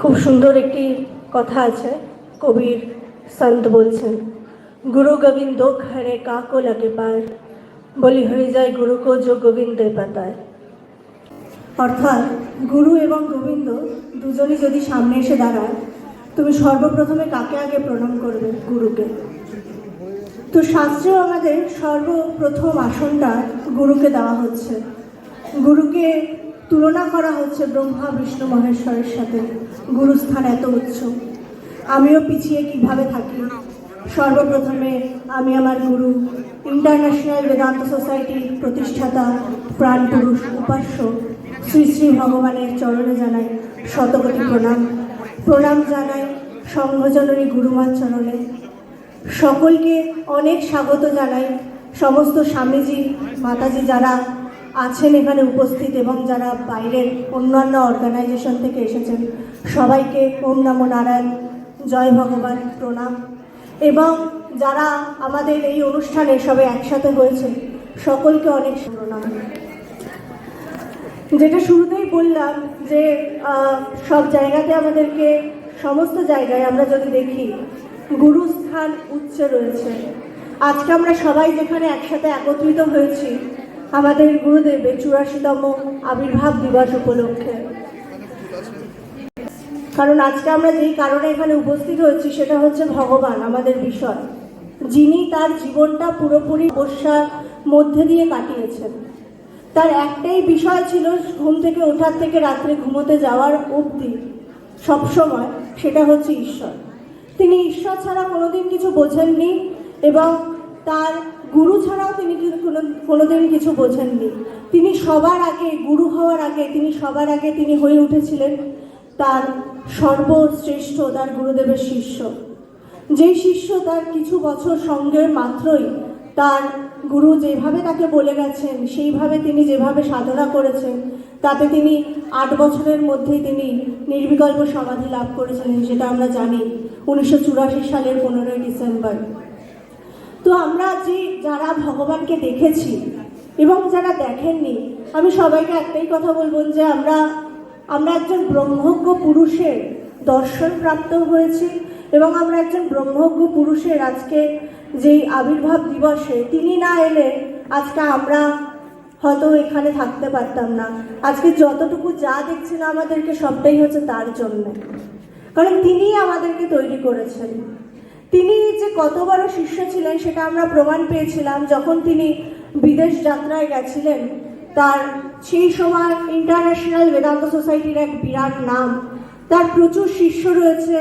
খুব সুন্দর একটি কথা আছে, কবির সন্ত বলছেন, গুরু গোবিন্দ ঘরে কাকো লাগে পায়, বলি হয়ে যায় গুরুকো যো গোবিন্দে পাতায়। অর্থাৎ গুরু এবং গোবিন্দ দুজনই যদি সামনে এসে দাঁড়ায়, তুমি সর্বপ্রথমে কাকে আগে প্রণাম করবে? গুরুকে। তো শাস্ত্রেও আমাদের সর্বপ্রথম আসনটা গুরুকে দেওয়া হচ্ছে। গুরুকে তুলনা করা হচ্ছে ব্রহ্মা, বিষ্ণু, মহেশ্বরের সাথে। গুরুস্থান এত উচ্চ। আমিও পিছিয়ে কীভাবে থাকি? সর্বপ্রথমে আমি আমার গুরু, ইন্টারন্যাশনাল বেদান্ত সোসাইটির প্রতিষ্ঠাতা, প্রাণপুরুষ, উপাস্য, শ্রী শ্রী ভগবানের চরণে জানাই শতকোটি প্রণাম। প্রণাম জানাই সংঘজননী গুরুমার চরণে। সকলকে অনেক স্বাগত জানাই। সমস্ত স্বামীজি, মাতাজি যারা আছেন এখানে উপস্থিত এবং যারা বাইরের অন্যান্য অর্গানাইজেশন থেকে এসেছেন, সবাইকে ওম নমো নারায়ণ, জয় ভগবান, প্রণাম। এবং যারা আমাদের এই অনুষ্ঠানে সবাই একসাথে হয়েছে, সকলকে অনেক প্রণাম। যেটা শুরুতেই বললাম যে সব জায়গাতে আমাদেরকে, সমস্ত জায়গায় আমরা যদি দেখি, গুরুস্থান উচ্চ রয়েছে। আজকে আমরা সবাই যেখানে একসাথে একত্রিত হয়েছি আমাদের গুরুদেবের চুরাশিতম আবির্ভাব দিবস উপলক্ষে। কারণ আজকে আমরা যেই কারণে এখানে উপস্থিত হয়েছি, সেটা হচ্ছে ভগবান, আমাদের বিষয়। যিনি তার জীবনটা পুরোপুরি বর্ষার মধ্যে দিয়ে কাটিয়েছেন। তার একটাই বিষয় ছিল ঘুম থেকে ওঠার থেকে রাত্রে ঘুমোতে যাওয়ার অবধি সবসময়, সেটা হচ্ছে ঈশ্বর। তিনি ঈশ্বর ছাড়া কোনোদিন কিছু বোঝেননি এবং তার গুরু ছাড়াও তিনি কোনোদিন কিছু বোঝেননি। তিনি সবার আগে, গুরু হওয়ার আগে, তিনি সবার আগে তিনি হয়ে উঠেছিলেন তার সর্বশ্রেষ্ঠ, তার গুরুদেবের শিষ্য। যেই শিষ্য তার কিছু বছর সঙ্গের মাত্রই তার গুরু যেভাবে তাকে বলে গেছেন, সেইভাবে তিনি যেভাবে সাধনা করেছেন, তাতে তিনি আট বছরের মধ্যেই তিনি নির্বিকল্প সমাধি লাভ করেছিলেন, সেটা আমরা জানি। উনিশশো চুরাশি সালের পনেরোই ডিসেম্বর। তো আমরা যে যারা ভগবানকে দেখেছি এবং যারা দেখেননি, আমি সবাইকে একটাই কথা বলব যে আমরা আমরা একজন ব্রহ্মজ্ঞ পুরুষের দর্শন প্রাপ্ত হয়েছি এবং আমরা একজন ব্রহ্মজ্ঞ পুরুষের আজকে যেই আবির্ভাব দিবসে, তিনি না এলে আজকে আমরা হয়তো এখানে থাকতে পারতাম না। আজকে যতটুকু যা দেখছেন আমাদেরকে সবটাই হচ্ছে তার জন্য। কারণ তিনিই আমাদেরকে তৈরি করেছেন। তিনি যে কত বড় শিষ্য ছিলেন সেটা আমরা প্রমাণ পেয়েছিলাম। যখন তিনি বিদেশ যাত্রায় গেছিলেন, তার সেই সময় ইন্টারন্যাশনাল বেদান্ত সোসাইটির এক বিরাট নাম। তার প্রচুর শিষ্য রয়েছে,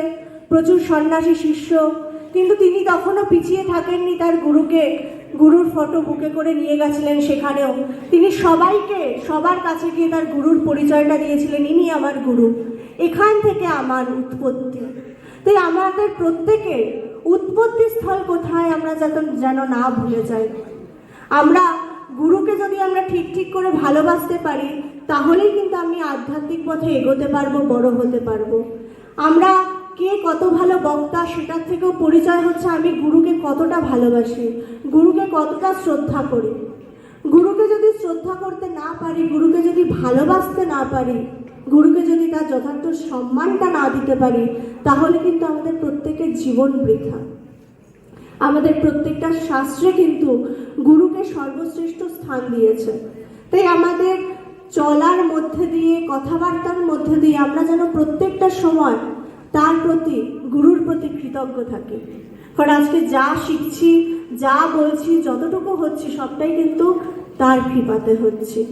প্রচুর সন্ন্যাসী শিষ্য। কিন্তু তিনি তখনও পিছিয়ে থাকেননি, তার গুরুকে, গুরুর ফটো বুকে করে নিয়ে গেছিলেন সেখানেও। তিনি সবাইকে, সবার কাছে গিয়ে তার গুরুর পরিচয়টা দিয়েছিলেন, ইনি আমার গুরু, এখান থেকে আমার উৎপত্তি। তাই আমাদের প্রত্যেকের উৎপত্তি স্থল কোথায় আমরা যেন যেন না ভুলে যাই। আমরা গুরুকে যদি আমরা ঠিক ঠিক করে ভালোবাসতে পারি, তাহলেই কিন্তু আমি আধ্যাত্মিক পথে এগোতে পারব, বড় হতে পারব। আমরা কে কত ভালো বক্তা, সেটার থেকেও পরিচয় হচ্ছে আমি গুরুকে কতটা ভালোবাসি, গুরুকে কতটা শ্রদ্ধা করি। গুরুকে যদি শ্রদ্ধা করতে না পারি, গুরুকে যদি ভালোবাসতে না পারি, গুরুকে যদি তার যথার্থ সম্মানটা না দিতে পারি, তাহলে কিন্তু আমাদের জীবন বৃথা। আমাদের প্রত্যেকটা শাস্ত্রে কিন্তু গুরুকে সর্বশ্রেষ্ঠ স্থান দিয়েছে। তাই আমাদের চলার মধ্যে দিয়ে, কথাবার্তার মধ্যে দিয়ে আমরা যেন প্রত্যেকটা সময় তার প্রতি, গুরুর প্রতি কৃতজ্ঞ থাকি। কারণ আজকে যা শিখছি, যা বলছি, যতটুকু হচ্ছে, সবটাই কিন্তু তার কৃপাতে হচ্ছে।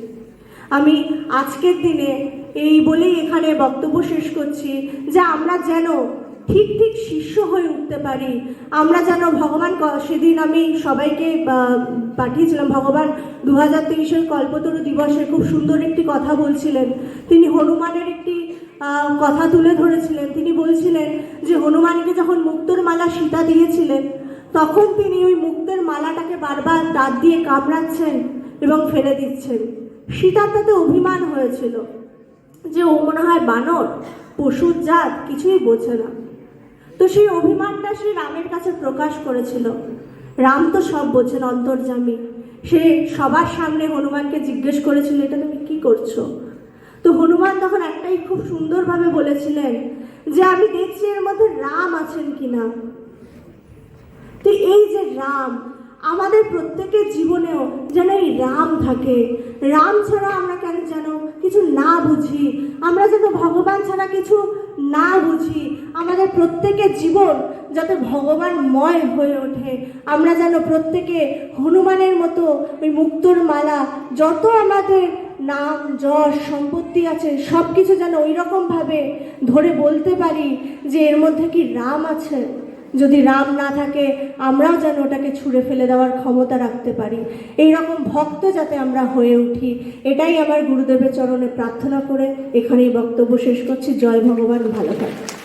আমি আজকের দিনে এই বলেই এখানে বক্তব্য শেষ করছি যে আমরা যেন ঠিক ঠিক শিষ্য হয়ে উঠতে পারি। আমরা যেন ভগবান সেদিন আমি সবাইকে পাঠিয়েছিলাম। ভগবান দু হাজার তেইশের কল্পতরু দিবসে খুব সুন্দর একটি কথা বলছিলেন। তিনি হনুমানের একটি কথা তুলে ধরেছিলেন। তিনি বলছিলেন যে, হনুমানকে যখন মুক্তোর মালা সীতা দিয়েছিলেন, তখন তিনি ওই মুক্তের মালাটাকে বারবার দাঁত দিয়ে কামড়াচ্ছেন এবং ফেলে দিচ্ছেন। সীতার তাতে অভিমান হয়েছিল যে, ও মনে হয় বানর, পশুর জাত, কিছুই বোঝে না। তো সেই অভিমানটা সে রামের কাছে প্রকাশ করেছিল। রাম তো সব বোঝেন অন্তর্জামী সে সবার সামনে হনুমানকে জিজ্ঞেস করেছিল, এটা তুমি কি করছ? তো হনুমান তখন একটাই খুব সুন্দরভাবে বলেছিলেন যে, আমি দেখছি এর মধ্যে রাম আছেন কিনা? তো এই যে রাম আমাদের প্রত্যেকের জীবনেও যেন এই রাম থাকে। রাম ছাড়া আমরা কেন যেন কিছু না বুঝি? আমরা যেন ভগবান ছাড়া কিছু না বুঝি। আমাদের প্রত্যেকের জীবন যাতে ভগবানময় হয়ে ওঠে। আমরা যেন প্রত্যেকে হনুমানের মতো ওই মুক্তোর মালা, যত আমাদের নাম, যশ, সম্পত্তি আছে সব কিছু যেন ওই রকমভাবে ধরে বলতে পারি যে এর মধ্যে কি রাম আছে। যদি রাম না থাকে, আমরাও যেন ওটাকে ছুঁড়ে ফেলে দেওয়ার ক্ষমতা রাখতে পারি। এই রকম ভক্ত যাতে আমরা হয়ে উঠি, এটাই আমার গুরুদেবের চরণে প্রার্থনা করে এখানেই বক্তব্য শেষ করছি। জয় ভগবান, ভালো থাকে